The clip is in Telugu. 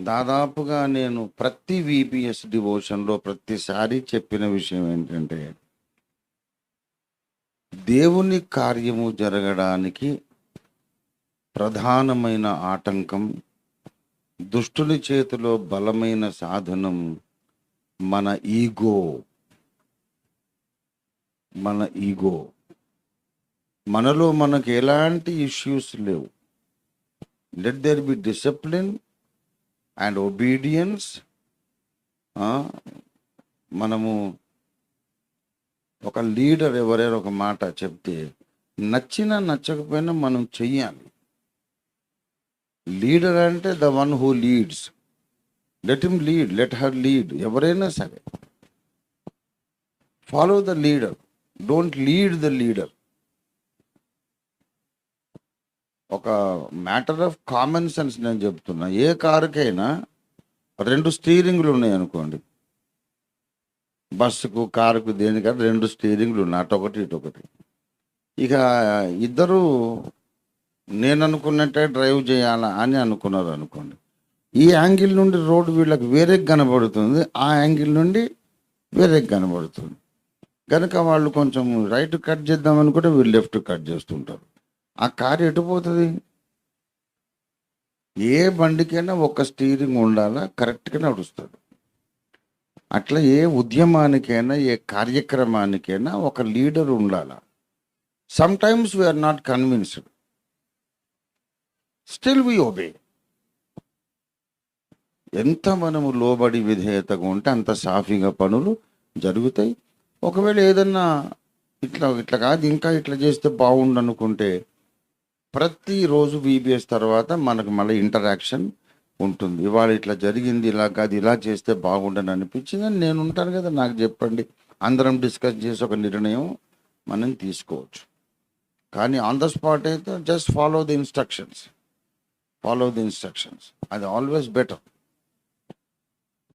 దాదాపుగా నేను ప్రతి విపిఎస్ డివోషన్లో ప్రతిసారి చెప్పిన విషయం ఏంటంటే దేవుని కార్యము జరగడానికి ప్రధానమైన ఆటంకం దుష్టుని చేతిలో బలమైన సాధనం మన ఈగో. మన ఈగో. మనలో మనకు ఎలాంటి ఇష్యూస్ లేవు. Let there be discipline and obedience మనము ఒక లీడర్ ఎవరైనా ఒక మాట చెప్తే నచ్చినా నచ్చకపోయినా మనం చెయ్యాలి. లీడర్ అంటే the one who leads let him lead let her lead ఎవరైనా సరే. Follow the leader don't lead the leader ఒక మ్యాటర్ ఆఫ్ కామన్ సెన్స్ నేను చెప్తున్నా. ఏ కారుకైనా రెండు స్టీరింగ్లు ఉన్నాయి అనుకోండి. బస్సుకు కారుకు దేనికైనా రెండు స్టీరింగ్లు ఉన్నాయి. అటొకటి ఇటొకటి ఇక ఇద్దరు నేను అనుకున్నట్టే డ్రైవ్ చేయాలా అని అనుకున్నారు అనుకోండి. ఈ యాంగిల్ నుండి రోడ్డు వీళ్ళకి వేరే కనబడుతుంది. ఆ యాంగిల్ నుండి వేరే కనబడుతుంది. కనుక వాళ్ళు కొంచెం రైట్ కట్ చేద్దాం అనుకుంటే వీళ్ళు లెఫ్ట్ కట్ చేస్తుంటారు. ఆ కారు ఎటు పోతుంది? ఏ బండికైనా ఒక స్టీరింగ్ ఉండాలా? కరెక్ట్గా నడుస్తుంది అట్లా ఏ ఉద్యమానికైనా ఏ కార్యక్రమానికైనా ఒక లీడర్ ఉండాలా? Sometimes we're not convinced still we obey ఎంత మనము లోబడి విధేయతగా ఉంటే అంత సాఫీగా పనులు జరుగుతాయి. ఒకవేళ ఏదన్నా ఇట్లా ఇట్లా కాదు ఇంకా ఇట్లా చేస్తే బాగుండు అనుకుంటే ప్రతిరోజు బీబీఎస్ తర్వాత మనకు మళ్ళీ ఇంటరాక్షన్ ఉంటుంది. ఇవాళ ఇట్లా జరిగింది ఇలా కాదు ఇలా చేస్తే బాగుండని అనిపించింది అని నేను ఉంటాను కదా నాకు చెప్పండి. అందరం డిస్కస్ చేసి ఒక నిర్ణయం మనం తీసుకోవచ్చు. కానీ ఆన్ ద స్పాట్ అయితే just follow the instructions follow the instructions అది ఆల్వేస్ బెటర్